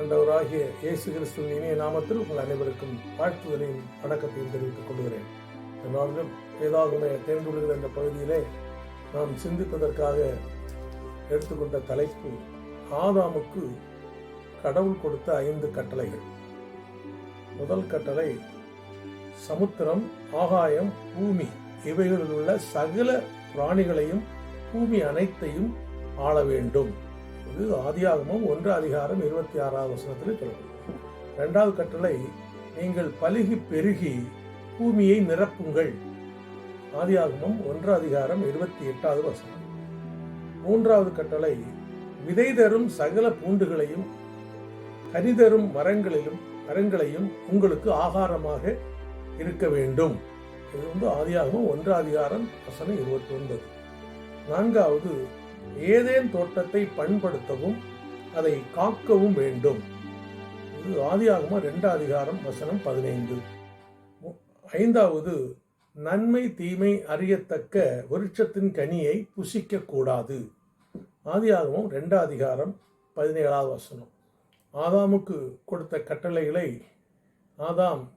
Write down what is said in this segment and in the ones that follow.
ஆண்டவராகிய இயேசு கிறிஸ்துவின் இனிய நாமத்தில் உங்கள் அனைவருக்கும் வாழ்த்துதலையும் வணக்கத்தையும் தெரிவித்துக் கொள்கிறேன். இந்த நாளிலும் வேதாகமே தேர்ந்துள்ள இந்த பகுதியிலே நாம் சிந்திப்பதற்காக எடுத்துக்கொண்ட தலைப்பு ஆதாமுக்கு கடவுள் கொடுத்த ஐந்து கட்டளைகள். முதல் கட்டளை சமுத்திரம் ஆகாயம் பூமி இவைகளில் உள்ள சகல பிராணிகளையும் பூமி அனைத்தையும் ஆள வேண்டும். இது ஆதியாகமம் ஒன்று அதிகாரம் இருபத்தி ஆறாவது வசனத்தில் சொல்லப்படுகிறது. ரெண்டாவது கட்டளை நீங்கள் பழுகி பெருகி பூமியை நிரப்புங்கள். ஆதியாகமும் ஒன்று அதிகாரம் இருபத்தி எட்டாவது வசனம். மூன்றாவது கட்டளை விதை தரும் சகல பூண்டுகளையும் கனி தரும் மரங்களிலும் மரங்களையும் உங்களுக்கு ஆகாரமாக இருக்க வேண்டும். இது வந்து ஆதியாகமம் ஒன்று அதிகாரம் வசனம் இருபத்தி ஒன்பது நான்காவது ஏதேன் தோட்டத்தை பண்படுத்தவும் அதை காக்கவும் வேண்டும். இது ஆதியாகமம் ரெண்டு அதிகாரம் வசனம் பதினைந்து. ஐந்தாவது நன்மை தீமை அறியத்தக்க விருட்சத்தின் கனியை புசிக்க கூடாது. ஆதியாகமம் அதிகாரம் பதினேழாவது வசனம். ஆதாமுக்கு கொடுத்த கட்டளைகளை ஆதாம்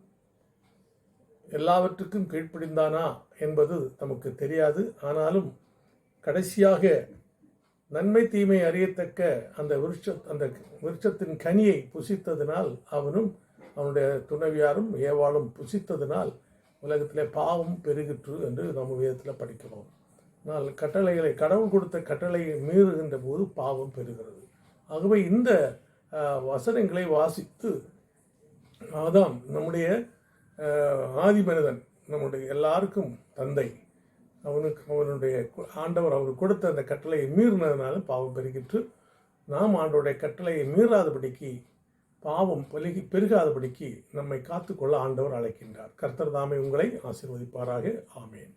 எல்லாவற்றுக்கும் கீழ்ப்படிந்தானா என்பது நமக்கு தெரியாது. ஆனாலும் கடைசியாக நன்மை தீமை அறியத்தக்க அந்த விருட்ச அந்த விருட்சத்தின் கனியை புசித்ததினால் அவனும் அவனுடைய துணைவியாரும் ஏவாளும் புசித்ததினால் உலகத்திலே பாவம் பெருகிற்று என்று நம்ம வேதத்தில் படிக்கிறோம். ஆனால் கட்டளைகளை கடவுள் கொடுத்த கட்டளையை மீறுகின்ற போது பாவம் பெறுகிறது. ஆகவே இந்த வசனங்களை வாசித்து அதான் நம்முடைய ஆதி மனிதன் நம்முடைய எல்லாருக்கும் தந்தை அவனுக்கு அவனுடைய கு- ஆண்டவர் அவருக்கு கொடுத்த அந்த கட்டளையை மீறினதுனால பாவம் பெருகிற்று. நாம் ஆண்டவருடைய கட்டளையை மீறாதபடிக்கு பாவம் பெருகி பெருகாதபடிக்கு நம்மை காத்துக்கொள்ள ஆண்டவர் அழைக்கின்றார். கர்த்தர் தாமே உங்களை ஆசீர்வதிப்பாராக. ஆமேன்.